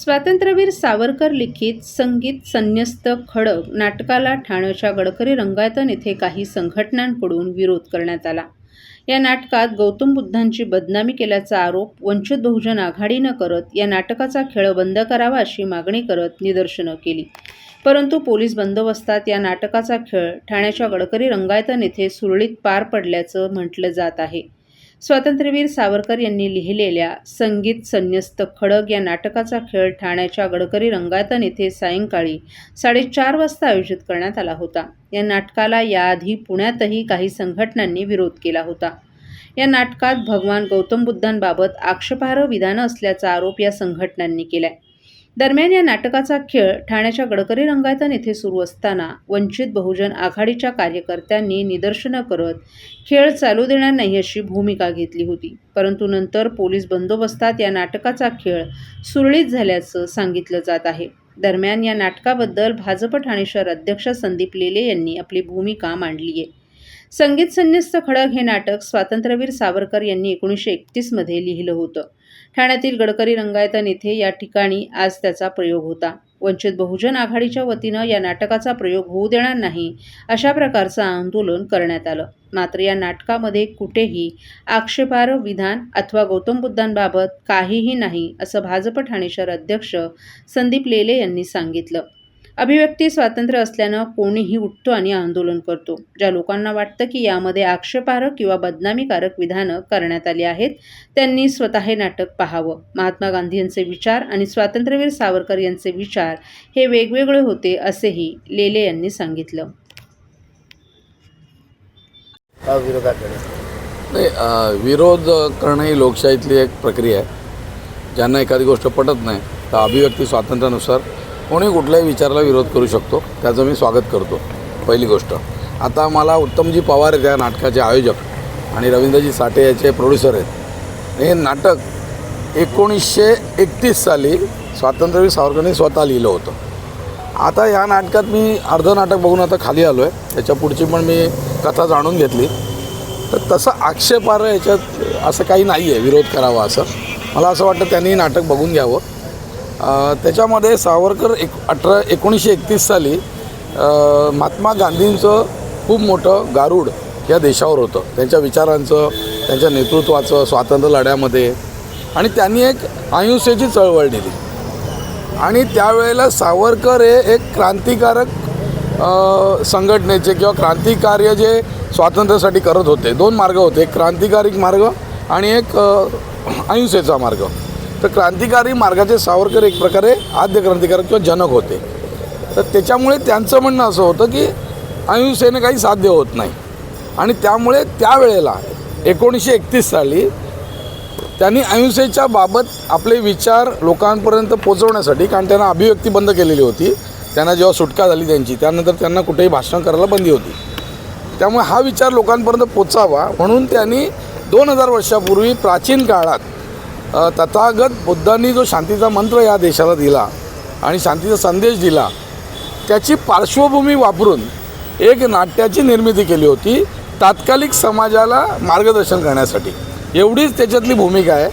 स्वातंत्र्यवीर सावरकर लिखित संगीत संन्यस्त खडक नाटकाला ठाण्याच्या गडकरी रंगायतन येथे काही संघटनांकडून विरोध करण्यात आला. या नाटकात गौतम बुद्धांची बदनामी केल्याचा आरोप वंचित बहुजन आघाडीनं करत या नाटकाचा खेळ बंद करावा अशी मागणी करत निदर्शनं केली. परंतु पोलीस बंदोबस्तात या नाटकाचा खेळ ठाण्याच्या गडकरी रंगायतन येथे सुरळीत पार पडल्याचं म्हटलं जात आहे. स्वातंत्र्यवीर सावरकर यांनी लिहिलेल्या संगीत संन्यस्त खडग या नाटकाचा खेळ ठाण्याच्या गडकरी रंगायतन येथे सायंकाळी साडेचार वाजता आयोजित करण्यात आला होता. या नाटकाला याआधी पुण्यातही काही संघटनांनी विरोध केला होता. या नाटकात भगवान गौतम बुद्धांबाबत आक्षेपार्ह विधानं असल्याचा आरोप या संघटनांनी केलाय. दरम्यान या नाटकाचा खेळ ठाण्याच्या गडकरी रंगायतन येथे सुरू असताना वंचित बहुजन आघाडीच्या कार्यकर्त्यांनी निदर्शनं करत खेळ चालू देणार नाही अशी भूमिका घेतली होती. परंतु नंतर पोलीस बंदोबस्तात या नाटकाचा खेळ सुरळीत झाल्याचं सांगितलं जात आहे. दरम्यान या नाटकाबद्दल भाजप ठाणे शहर अध्यक्ष संदीप लेले यांनी आपली भूमिका मांडली आहे. संगीत संन्यस्त खडक हे नाटक स्वातंत्र्यवीर सावरकर यांनी एकोणीसशे एकतीसमध्ये लिहिलं होतं. ठाण्यातील गडकरी रंगायतन येथे या ठिकाणी आज त्याचा प्रयोग होता. वंचित बहुजन आघाडीच्या वतीनं या नाटकाचा प्रयोग होऊ देणार नाही अशा प्रकारचं आंदोलन करण्यात आलं. मात्र या नाटकामध्ये कुठेही आक्षेपार्ह विधान अथवा गौतम बुद्धांबाबत काहीही नाही असं भाजप ठाणे शहर अध्यक्ष संदीप लेले यांनी सांगितलं. अभिव्यक्ती स्वातंत्र्य असल्यानं कोणीही उठतो आणि आंदोलन करतो. ज्या लोकांना वाटतं की यामध्ये आक्षेपार्ह किंवा बदनामीकारक विधानं करण्यात आली आहेत त्यांनी स्वतः हे नाटक पाहावं. महात्मा गांधी यांचे विचार आणि स्वातंत्र्यवीर सावरकर यांचे विचार हे वेगवेगळे होते असेही लेले यांनी सांगितलं. नाही विरोध करणं ही लोकशाहीतली एक प्रक्रिया आहे. ज्यांना एखादी गोष्ट पटत नाही तर अभिव्यक्ती स्वातंत्र्यानुसार कोणी कुठल्याही विचाराला विरोध करू शकतो त्याचं मी स्वागत करतो. पहिली गोष्ट. आता मला उत्तमजी पवार आहेत नाटकाचे आयोजक आणि रवींद्रजी साठे याचे प्रोड्युसर आहेत. हे नाटक एकोणीसशे एकतीस साली स्वातंत्र्यवीर सावरकरांनी स्वतः लिहिलं होतं. आता या नाटकात मी अर्धं नाटक बघून आता खाली आलो आहे त्याच्या पुढची पण मी कथा जाणून घेतली. तर तसं आक्षेपार्ह याच्यात असं काही नाही आहे विरोध करावा असं. मला असं वाटतं त्यांनी नाटक बघून घ्यावं. त्याच्यामध्ये सावरकर एक अठरा एकोणीसशे एकतीस साली महात्मा गांधींचं खूप मोठं गारूड या देशावर होतं. त्यांच्या विचारांचं त्यांच्या नेतृत्वाचं स्वातंत्र्य लढ्यामध्ये. आणि त्यांनी एक अहिंसेची चळवळ नेली. आणि त्यावेळेला सावरकर हे एक क्रांतिकारक संघटनेचे किंवा क्रांतिकार्य जे स्वातंत्र्यासाठी करत होते. दोन मार्ग होते. एक क्रांतिकारिक मार्ग आणि एक अहिंसेचा मार्ग. तर क्रांतिकारी मार्गाचे सावरकर एक प्रकारे आद्य क्रांतिकारक किंवा जनक होते. तर त्याच्यामुळे त्यांचं म्हणणं असं होतं की अहिंसेने काही साध्य होत नाही. आणि त्यामुळे त्यावेळेला एकोणीसशे एकतीस साली त्यांनी अहिंसेच्या बाबत आपले विचार लोकांपर्यंत पोचवण्यासाठी कारण त्यांना अभिव्यक्ती बंद केलेली होती. त्यांना जेव्हा सुटका झाली त्यांची त्यानंतर त्यांना कुठेही भाषण करायला बंदी होती. त्यामुळे हा विचार लोकांपर्यंत पोचावा म्हणून त्यांनी दोन हजार वर्षापूर्वी प्राचीन काळात तथागत बुद्धांनी जो शांतीचा मंत्र या देशाला दिला आणि शांतीचा संदेश दिला त्याची पार्श्वभूमी वापरून एक नाट्याची निर्मिती केली होती तात्कालिक समाजाला मार्गदर्शन करण्यासाठी. एवढीच त्याच्यातली भूमिका आहे.